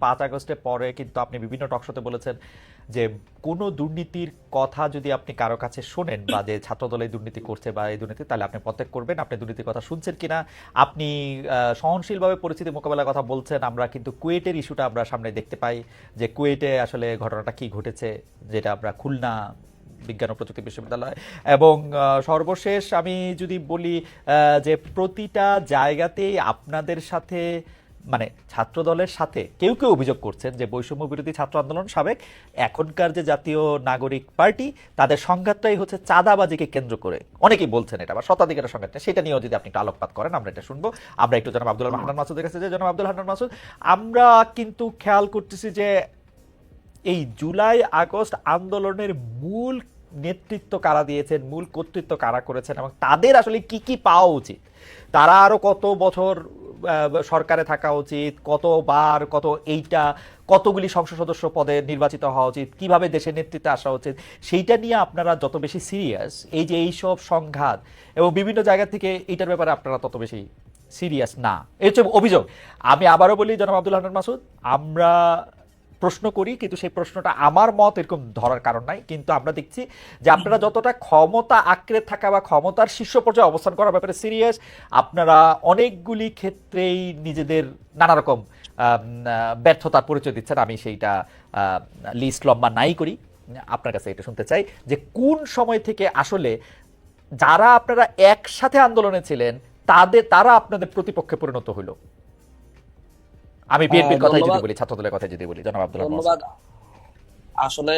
পাঁচ আগস্টের পরে কিন্তু আপনি বিভিন্ন টকশোতে বলেছেন যে কোনো দুর্নীতির কথা যদি আপনি কারও কাছে শোনেন বা যে ছাত্রদল এই দুর্নীতি করছে বা এই দুর্নীতি, তাহলে আপনি প্রত্যেক করবেন। আপনি দুর্নীতির কথা শুনছেন কিনা? আপনি সহনশীলভাবে পরিস্থিতি মোকাবেলার কথা বলছেন। আমরা কিন্তু কুয়েটের ইস্যুটা আমরা সামনে দেখতে পাই যে কুয়েটে আসলে ঘটনাটা কি ঘটেছে যেটা আমরা খুলনা বিজ্ঞান ও প্রযুক্তি বিশ্ববিদ্যালয় এবং সর্বশেষ আমি যদি বলি যে প্রতিটা জায়গাতেই আপনাদের সাথে মানে ছাত্র দলের সাথে কেউ কেউ অভিযোগ করছেন যে বৈষম্য বিরোধী ছাত্র আন্দোলন সাবেক এখনকার যে জাতীয় নাগরিক পার্টি, তাদের সংঘাতটাই হচ্ছে চাঁদাবাজিকে কেন্দ্র করে। অনেকেই বলছেন এটা বা শতাধিকের সংঘাতটা, সেটা নিয়েও যদি আপনি একটু আলোকপাত করেন, আমরা এটা শুনব। আমরা একটু জনাব আব্দুল হান্নান মাসুদের কাছে যে জনাব আব্দুল হান্নান মাসুদ, আমরা কিন্তু খেয়াল করতেছি যে এই জুলাই, আগস্ট আন্দোলনের মূল নেতৃত্ব কারা দিয়েছেন, মূল কর্তৃত্ব কারা করেছেন এবং তাদের আসলে কি কি পাওয়া উচিত? তারা আরও কত বছর সরকারে থাকা উচিত, কতবার, কত এইটা, কতগুলি সংসদ সদস্য পদে নির্বাচিত হওয়া উচিত, কীভাবে দেশের নেতৃত্বে আসা উচিত, সেইটা নিয়ে আপনারা যত বেশি সিরিয়াস এই যে এইসব সংঘাত এবং বিভিন্ন জায়গা থেকে এইটার ব্যাপারে আপনারা তত বেশি সিরিয়াস না। এই হচ্ছে অভিযোগ। আমি আবারও বলি, জনাব আব্দুল মাসুদ, আমরা প্রশ্ন করি, কিন্তু সেই প্রশ্নটা আমার মত এরকম ধরার কারণ নাই। কিন্তু আমরা দেখছি যে আপনারা যতটা ক্ষমতা আঁকড়ে থাকা বা ক্ষমতার শীর্ষ পর্যায়ে অবস্থান করার ব্যাপারে সিরিয়াস, আপনারা অনেকগুলি ক্ষেত্রেই নিজেদের নানা রকম ব্যর্থতার পরিচয় দিচ্ছেন। আমি সেইটা লিস্ট লম্বা নাই করি। আপনার কাছে এটা শুনতে চাই যে কোন সময় থেকে আসলে যারা আপনারা একসাথে আন্দোলনে ছিলেন, তাদের, তারা আপনাদের প্রতিপক্ষে পরিণত হলো? আমি বিএনপির হ্যাঁ, কথাই যদি। বলি ছাত্রদলের কথা যদি বলি জনাব আব্দুল ধন্যবাদ। আসলে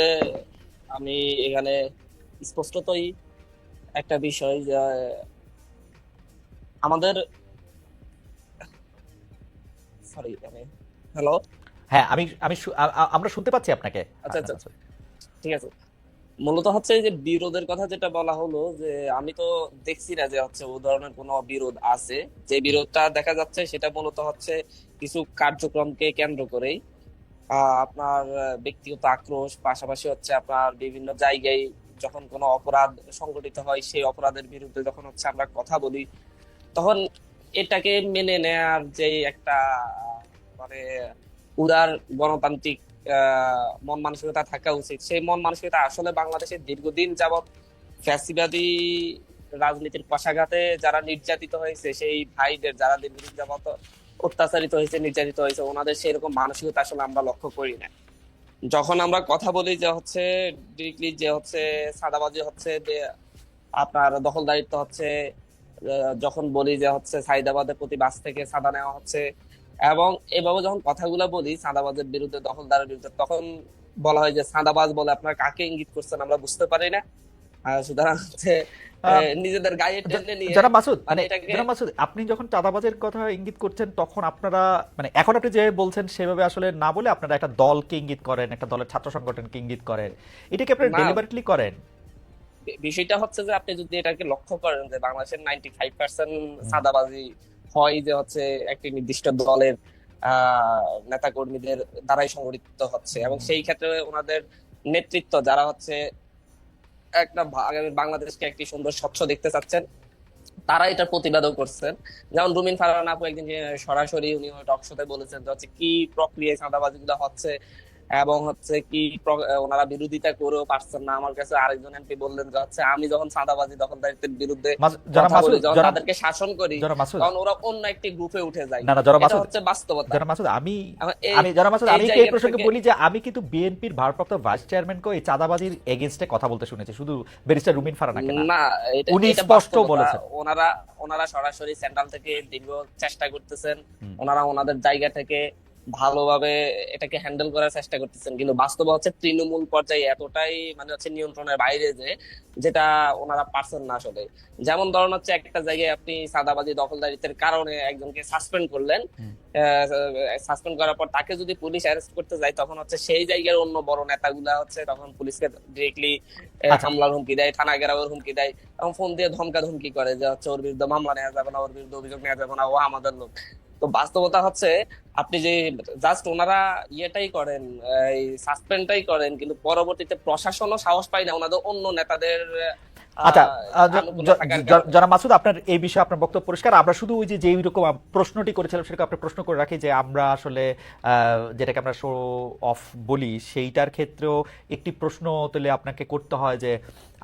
আমি এখানে স্পষ্টতই একটা বিষয় যে আমাদের সরি আমি হ্যালো হ্যাঁ আমি আমি আমরা শুনতে পাচ্ছি আপনাকে। আচ্ছা, আচ্ছা। ঠিক আছে। মূলত হচ্ছে যে বিরোধের কথা যেটা বলা হলো যে আমি তো দেখছি না যে হচ্ছে ও ধরনের কোনো বিরোধ আছে। যে বিরোধটা দেখা যাচ্ছে সেটা মূলত হচ্ছে কিছু কার্যক্রমকে কেন্দ্র করেই আপনার ব্যক্তিগত আক্রোশ, পাশাপাশি হচ্ছে আপনার বিভিন্ন জায়গায় যখন কোনো অপরাধ সংঘটিত হয়, সেই অপরাধের বিরুদ্ধে যখন হচ্ছে আমরা কথা বলি, তখন এটাকে মেনে নেয়ার যে একটা মানে উদার গণতান্ত্রিক মন মানসিকতা থাকা উচিত। সেই মন মানসিকতা আসলে বাংলাদেশে দীর্ঘদিন যাবৎ ফ্যাসিবাদী রাজনীতির পশাঘাতে যারা নির্যাতিত হয়েছে, সেই ভাইদের যারা দীর্ঘদিন যাবৎ অত্যাচারিত হয়েছে, নির্যাতিত হয়েছে, ওনাদের সেরকম মানসিকতা আসলে আমরা লক্ষ্য করি না। যখন আমরা কথা বলি যে হচ্ছে ডিরেক্টলি যে হচ্ছে সাদাবাজি হচ্ছে, যে আপনার দখলদারিত্ব হচ্ছে যখন বলি যে হচ্ছে সাইদাবাদের প্রতি বাস থেকে সাদা নেওয়া হচ্ছে এবং এভাবে যখন কথাগুলো বলি সাদাবাজের বিরুদ্ধে দখলদারের বিরুদ্ধে তখন বলা হয় যে সাদাবাজ বলে আপনার কাকে ইঙ্গিত করছেন আমরা বুঝতে পারি না। সুতরাং নিজেদের গায়ে টেনে নিয়ে জনাব মাসুদ মানে মানে মাসুদ আপনি যখন চাঁদাবাজের কথা ইঙ্গিত করছেন তখন আপনারা মানে এখন আপনি যে বলছেন সেভাবে আসলে না বলে আপনারা একটা দলকে ইঙ্গিত করেন একটা দলের ছাত্র সংগঠনকে ইঙ্গিত করেন। এটাকে আপনারা। ডেলিভারেটলি করেন? বিষয়টা হচ্ছে যে আপনি যদি এটাকে লক্ষ্য করেন যে বাংলাদেশের নাইনটি ফাইভ পার্সেন্ট সাদাবাজি হয় যে হচ্ছে একটি নির্দিষ্ট দলের নেতা কর্মীদের দ্বারাই সংগঠিত হচ্ছে। এবং সেই ক্ষেত্রে ওনাদের নেতৃত্ব যারা হচ্ছে একটা আগামী বাংলাদেশকে একটি সুন্দর স্বচ্ছ দেখতে চাচ্ছেন তারা এটার প্রতিবাদও করছেন। যেমন রুমিন ফারহান আপু একদিন সরাসরি উনি টক শোতে বলেছেন যে হচ্ছে কি প্রক্রিয়ায় চাঁদাবাজি গুলো হচ্ছে এবং হচ্ছে কি ওনারা বিরোধিতা করেও পারছেন না। আমার কাছে আরেকজন এমপি বললেন যে হচ্ছে আমি যখন চাঁদাবাজি দখলদারিত্বের বিরুদ্ধে যখন তাদেরকে শাসন করি তখন ওরা অন্য একটি গ্রুপে উঠে যায়। না না মাসুদ হচ্ছে বাস্তবতা। মাসুদ আমি আমি মাসুদ আমি এই প্রসঙ্গে বলি যে আমি কিন্তু বিএনপির ভারপ্রাপ্ত ভাইস চেয়ারম্যানকে এই চাঁদাবাজির এগেইনস্টে কথা বলতে শুনেছি। শুধু ব্যারিস্টার রুমিন ফারানাকে না। উনি স্পষ্ট বলেছেন। ওনারা ওনারা সরাসরি সেন্ট্রাল থেকে দীর্ঘ চেষ্টা করতেছেন। ওনারা ওনাদের জায়গা থেকে ভালোভাবে এটাকে হ্যান্ডেল করার চেষ্টা করতেছেন। কিন্তু বাস্তবে হচ্ছে তৃণমূল পর্যায়ে এতটাই মানে হচ্ছে নিয়ন্ত্রণের বাইরে যে যেটা ওনারা পারছেন না আসলে। যেমন ধরুন হচ্ছে একটা জায়গায় আপনি সাদাবাজি দখলদারিত্বের কারণে একজনকে সাসপেন্ড করলেন সাসপেন্ড করার পর তাকে যদি পুলিশ অ্যারেস্ট করতে যায় তখন হচ্ছে সেই জায়গার অন্য বড় নেতাগুলা হচ্ছে তখন পুলিশকে ডিরেক্টলি আচ্ছা। হামলার হুমকি দেয় থানা ঘেরাওয়ের হুমকি দেয় এবং ফোন দিয়ে ধমকা ধমকি করে যে হচ্ছে ওর বিরুদ্ধে মামলা নেওয়া যাবে না ওর বিরুদ্ধে অভিযোগ নেওয়া যাবে না ও আমাদের লোক। তো বাস্তবতা হচ্ছে আপনি যে জাস্ট ওনারা ইয়েটাই করেন এই সাসপেন্ডটাই করেন কিন্তু পরবর্তীতে প্রশাসনও সাহস পায় না ওনাদের অন্য নেতাদের আচ্ছা। জনাব মাসুদ আপনার এই বিষয়ে আপনার বক্তব্য পরিষ্কার আমরা শুধু ওই যে যেই রকম প্রশ্নটি করেছিলাম সেরকম আপনার প্রশ্ন করে রাখি যে আমরা আসলে আহ, যেটাকে আমরা শো অফ বলি সেইটার ক্ষেত্রেও একটি প্রশ্ন তুলে আপনাকে করতে হয় যে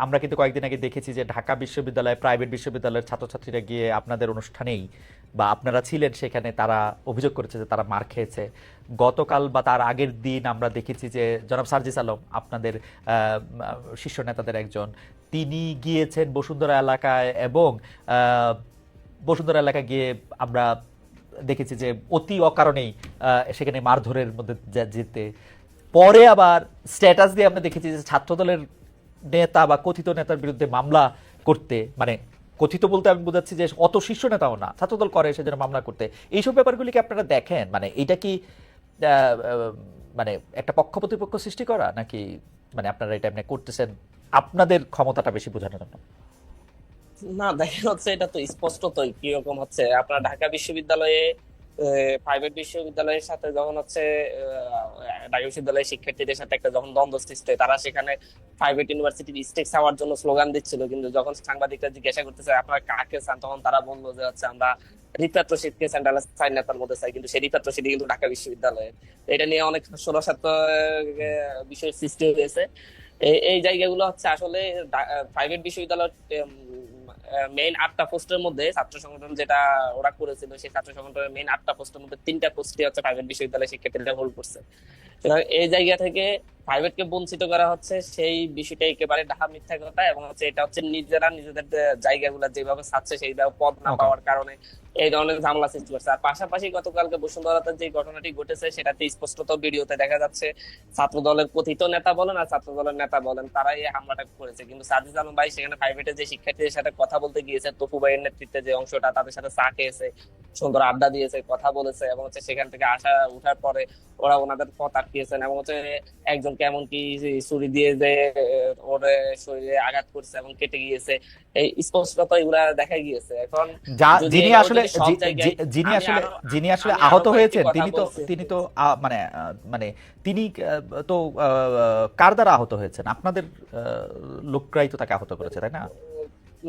আমরা কিন্তু কয়েকদিন আগে দেখেছি যে ঢাকা বিশ্ববিদ্যালয় প্রাইভেট বিশ্ববিদ্যালয়ের ছাত্রছাত্রীরা গিয়ে আপনাদের অনুষ্ঠানেই বা আপনারা ছিলেন সেখানে তারা অভিযোগ করেছে যে তারা মার খেয়েছে। গতকাল বা তার আগের দিন আমরা দেখেছি যে জনাব সার্জিস আলম, আপনাদের শীর্ষ নেতাদের একজন, তিনি গিয়েছেন বসুন্ধরা এলাকায় এবং বসুন্ধরা এলাকায় গিয়ে আমরা দেখেছি যে অতি অকারণেই সেখানে মারধরের মধ্যে যেতে। পরে আবার স্ট্যাটাস দিয়ে আমরা দেখেছি যে ছাত্রদলের নেতা বা কথিত নেতার বিরুদ্ধে মামলা করতে মানে কথিত বলতে আমি বোঝাচ্ছি যে অত শীর্ষ নেতাও না, ছাত্রদল করে সেজন্য মামলা করতে। এইসব ব্যাপারগুলিকে আপনারা দেখেন? মানে এটা কি মানে একটা পক্ষ প্রতিপক্ষ সৃষ্টি করা, নাকি মানে আপনারা এটা এমনি করতেছেন? আপনাদের ক্ষমতাটা বেশি বোঝানোর জন্য। না দেখা যাচ্ছে এটা তো স্পষ্টতই কীরকম হচ্ছে। আপনার ঢাকা বিশ্ববিদ্যালয়ে প্রাইভেট বিশ্ববিদ্যালয়ের সাথে যখন হচ্ছে ঢাকা বিশ্ববিদ্যালয়ের শিক্ষার্থীদের সাথে একটা যখন দ্বন্দ্ব সৃষ্টি হয়, তারা সেখানে প্রাইভেট ইউনিভার্সিটির স্টেক্স হওয়ার জন্য স্লোগান দিচ্ছিল। কিন্তু যখন সাংবাদিকরা জিজ্ঞাসা করতেছে আপনারা কাকে চান? তখন তারা বলল যে হচ্ছে আমরা রিপাত্রশিপকে সেন্ট্রাল মধ্যে চাই। কিন্তু সেই কিন্তু ঢাকা বিশ্ববিদ্যালয়ে। এটা নিয়ে অনেক ষোড়শাত বিষয় সৃষ্টি হয়েছে। এই- জায়গাগুলো হচ্ছে আসলে প্রাইভেট বিশ্ববিদ্যালয়ের মেইন আটটা পোস্টের মধ্যে ছাত্র সংগঠন যেটা ওরা করেছিল, সেই ছাত্র সংগঠনের মেইন আটটা পোস্টের মধ্যে তিনটা পোস্টই হচ্ছে প্রাইভেট বিশ্ববিদ্যালয় শিক্ষার্থীরা হোল্ড করছে। এই জায়গা থেকে প্রাইভেটকে বঞ্চিত করা হচ্ছে সেই বিষয়টা একেবারে ডাহা মিথ্যা কথা এবং হচ্ছে এটা হচ্ছে নিজেরা নিজেদের জায়গাগুলো যেভাবে ছাড়ছে পদ না পাওয়ার কারণে এই ধরনের ঝামেলা সৃষ্টি করছে। আর পাশাপাশি গতকালকে বসুন্ধরাতে যে ঘটনাটি ঘটেছে সেটাতে স্পষ্টত ভিডিওতে দেখা যাচ্ছে ছাত্র দলের কথিত নেতা বলেন আর ছাত্র দলের নেতা বলেন তারাই এই হামলাটা করেছে। কিন্তু সাজিদ আলম ভাই সেখানে প্রাইভেটে যে শিক্ষার্থীদের সাথে কথা বলতে গিয়েছে তপু ভাইয়ের নেতৃত্বে যে অংশটা তাদের সাথে চা খেয়েছে। সুন্দর আড্ডা দিয়েছে কথা বলেছে এবং হচ্ছে সেখান থেকে আসা উঠার পরে ওরা ওনাদের পথ আটকিয়েছেন এবং হচ্ছে একজন কেমন কি ছুরি দিয়ে যে ওর শরীরে আঘাত করছে এবং কেটে গিয়েছে। এই স্পষ্টত এগুলা দেখা গিয়েছে। এখন যিনি আসলে যিনি আসলে যিনি আসলে আহত হয়েছেন তিনি তো তিনি তো মানে মানে তিনি তো আহ, কার দ্বারা আহত হয়েছেন? আপনাদের আহ, লোকরাই তো তাকে আহত করেছে তাই না?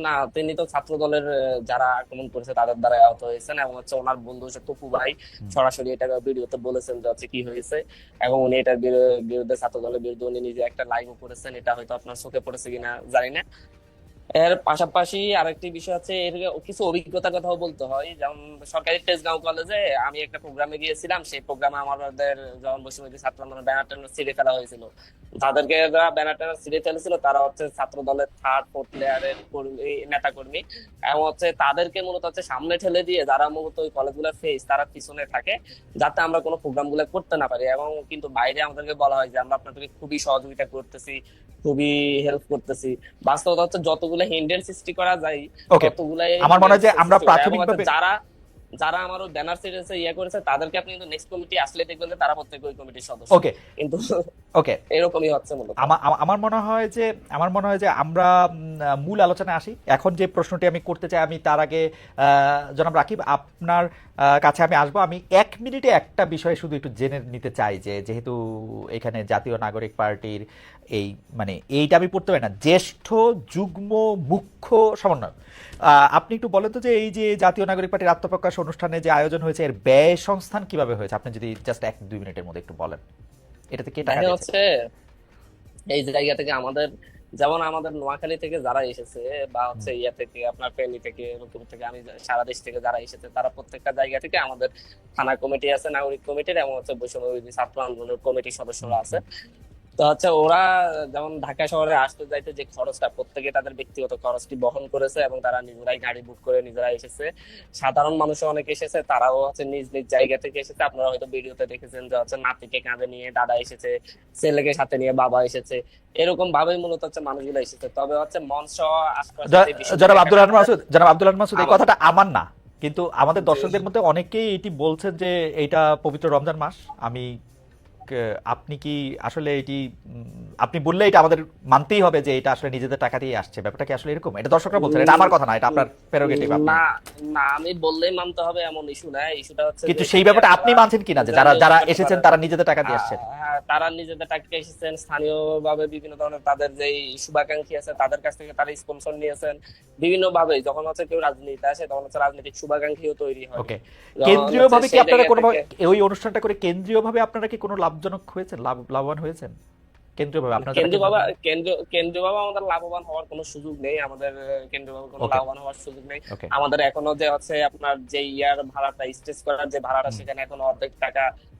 না তিনি তো ছাত্র দলের যারা আক্রমণ করেছে তাদের দ্বারা আহত হয়েছেন এবং হচ্ছে ওনার বন্ধু হচ্ছে তপু ভাই। সরাসরি এটা ভিডিওতে বলেছেন যে হচ্ছে কি হয়েছে এবং উনি এটার বিরুদ্ধে ছাত্র দলের বিরুদ্ধে উনি নিজে একটা লাইভও করেছেন। এটা হয়তো আপনার চোখে পড়েছে কিনা জানি না। এর পাশাপাশি আরেকটি বিষয় আছে এর কিছু অভিজ্ঞতার কথাও বলতে হয়। যেমন সরকারি তেজগাঁও কলেজে আমি একটা প্রোগ্রামে গিয়েছিলাম। সেই প্রোগ্রামে আমাদের যখন বসুমতী ছাত্র আন্দোলন ব্যানার টানার ছিঁড়ে ফেলা হয়েছিল। তাদেরকে যারা ব্যানার টানার ছিঁড়ে ফেলেছিল। তারা হচ্ছে ছাত্র দলের থার্ড ফোর্থ লেয়ারের কর্মী নেতা কর্মী এবং হচ্ছে তাদেরকে মূলত হচ্ছে সামনে ঠেলে দিয়ে যারা মূলত ওই কলেজগুলোর ফেস তারা পিছনে থাকে যাতে আমরা কোনো প্রোগ্রামগুলো করতে না পারি। এবং কিন্তু বাইরে আমাদেরকে বলা হয় যে, আমরা আপনাদেরকে খুবই সহযোগিতা করতেছি, খুবই হেল্প করতেছি। বাস্তবতা হচ্ছে যতগুলো হিন্ডেন সৃষ্টি করা যায় ততগুলাই আমার মনে হয় যে আমরা প্রাথমিকভাবে- যারা যারা আমার ব্যানার ছেড়েছে ইয়ে করেছে তাদেরকে আপনি কিন্তু নেক্সট কমিটি আসলে দেখবেন যে তারা প্রত্যেক ওই কমিটির সদস্য। ওকে কিন্তু ওকে এরকমই হচ্ছে মূলত। আমার আমা- আমার মনে হয় যে আমার মনে হয় যে আমরা মূল আলোচনায় আসি। এখন যে প্রশ্নটি আমি করতে চাই আমি তার আগে জনাব রাকিব আপনার কাছে আমি আসব। আমি এক মিনিটে একটা বিষয় শুধু একটু জেনে নিতে চাই যে যেহেতু এখানে জাতীয় নাগরিক পার্টির এই মানে এইটা আমি পড়তে পারি না জ্যেষ্ঠ যুগ্ম মুখ্য সমন্বয় আহ, আপনি একটু বলেন তো যে এই যে জাতীয় নাগরিক পার্টির আত্মপ্রকাশ অনুষ্ঠানে যে আয়োজন হয়েছে এর ব্যয় সংস্থান কীভাবে হয়েছে? আপনি যদি জাস্ট এক দুই মিনিটের মধ্যে একটু বলেন। এটাতে কে টাকা দিয়েছে? হচ্ছে এই জায়গা থেকে আমাদের যেমন আমাদের নোয়াখালী থেকে যারা এসেছে বা হচ্ছে ইয়া থেকে আপনার ফেনী থেকে রূপপুর থেকে আমি সারা দেশ থেকে যারা এসেছে তারা প্রত্যেকটা জায়গা থেকে আমাদের থানা কমিটি আছে নাগরিক কমিটির এবং হচ্ছে বৈষম্য ছাত্র আন্দোলনের কমিটির সদস্যরা আছে। তো হচ্ছে ওরা যেমন ঢাকা শহরে আসতে যাইতে যে খরচটা প্রত্যেকে তাদের ব্যক্তিগত খরচটি বহন করেছে এবং তারা নিজেরাই গাড়ি বুক করে নিজেরা এসেছে। সাধারণ মানুষও অনেক এসেছে তারাও হচ্ছে নিজ নিজ জায়গা থেকে এসেছে। আপনারা হয়তো ভিডিওতে দেখেছেন যে হচ্ছে নাতিকে কাঁধে নিয়ে দাদা এসেছে ছেলেকে সাথে নিয়ে বাবা এসেছে। এরকম ভাবে মূলত হচ্ছে মানুষগুলো এসেছে। তবে হচ্ছে মঞ্চ সহ আশপাশে জ- যে বিষয়গুলো জনাব আব্দুল রহমান মাসুদ জনাব আব্দুল রহমান মাসুদ এই কথাটা আমার না কিন্তু আমাদের দর্শকদের মধ্যে অনেকেই এটি বলছেন যে এটা পবিত্র রমজান মাস আমি আপনি কি আসলে এটি আপনি বললে এটা আমাদের মানতেই হবে যে এটা আসলে নিজেদের টাকা দিয়ে আসছে। ব্যাপারটা কি আসলে এরকম? এটা দর্শকরা বলছেন এটা আমার কথা না এটা আপনার প্রেরোগেটিভ না না আমি বললেই মানতে হবে এমন ইস্যু না ইস্যুটা হচ্ছে কিন্তু সেই ব্যাপারটা আপনি মানছেন কিনা যে যারা যারা এসেছেন তারা নিজেদের টাকা দিয়ে আসছেন? হ্যাঁ তারা নিজেদের টাকা দিয়ে এসেছেন স্থানীয়ভাবে বিভিন্ন ধরনের তাদের যে শুভাকাঙ্ক্ষী আছে তাদের কাছ থেকে তারা স্পন্সর নিয়েছেন। বিভিন্ন ভাবে যখন হচ্ছে কেউ রাজনীতি আসে তখন হচ্ছে রাজনৈতিক শুভাকাঙ্ক্ষীও তৈরি হয়। ওকে। যখন কেন্দ্রীয় ভাবে কি আপনারা কোনো ওই অনুষ্ঠানটা করে কেন্দ্রীয় ভাবে আপনারা কি কোনো লাভজনক হয়েছে লাভ লাভবান হয়েছেন? কেন্দ্রীয় ভাবে আপনারা কেন্দ্রীয় বাবা কেন্দ্র কেন্দ্রীয় কেন্দ্রীয় বাবা আমাদের লাভবান হওয়ার কোনো সুযোগ নেই। আমাদের কেন্দ্রীয় বাবা কোনো লাভবান হওয়ার সুযোগ নেই। আমাদের এখনও যে হচ্ছে আপনার যে ইয়ার ভাড়াটা স্টেজ করার যে ভাড়াটা। সেখানে এখনও অর্ধেক টাকা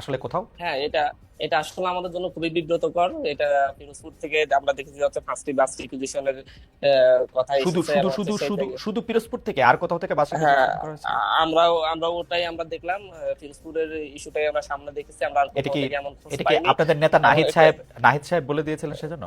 আসলে কোথাও? হ্যাঁ এটা এটা আসলে আমাদের জন্য খুবই বিব্রতকর। এটা পিরোজপুর থেকে আমরা দেখেছি যে হচ্ছে ফার্স্টটি বাস রিকুইজিশনের কথা শুধু শুধু শুধু শুধু শুধু পিরোজপুর থেকে? আর কোথাও থেকে বাস হ্যাঁ আমরা আমরা ওটাই আমরা দেখলাম। পিরোজপুরের ইস্যুটাই আমরা সামনে দেখেছি। আমরা এটা কি এটা কি আপনাদের নেতা নাহিদ সাহেব নাহিদ সাহেব বলে দিয়েছিলেন সেজন্য?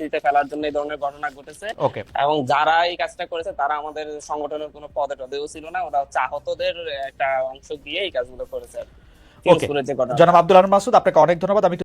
পরিস্থিতিতে ফেলার জন্য এই ধরনের ঘটনা ঘটেছে। এবং যারা এই কাজটা করেছে তারা আমাদের সংগঠনের কোনো পদে টদেও ছিল না। ওরা চাহতদের আহতদের একটা অংশ দিয়ে এই কাজগুলো করেছে জনাব আব্দুল মাসুদ আপনাকে অনেক ধন্যবাদ। আমি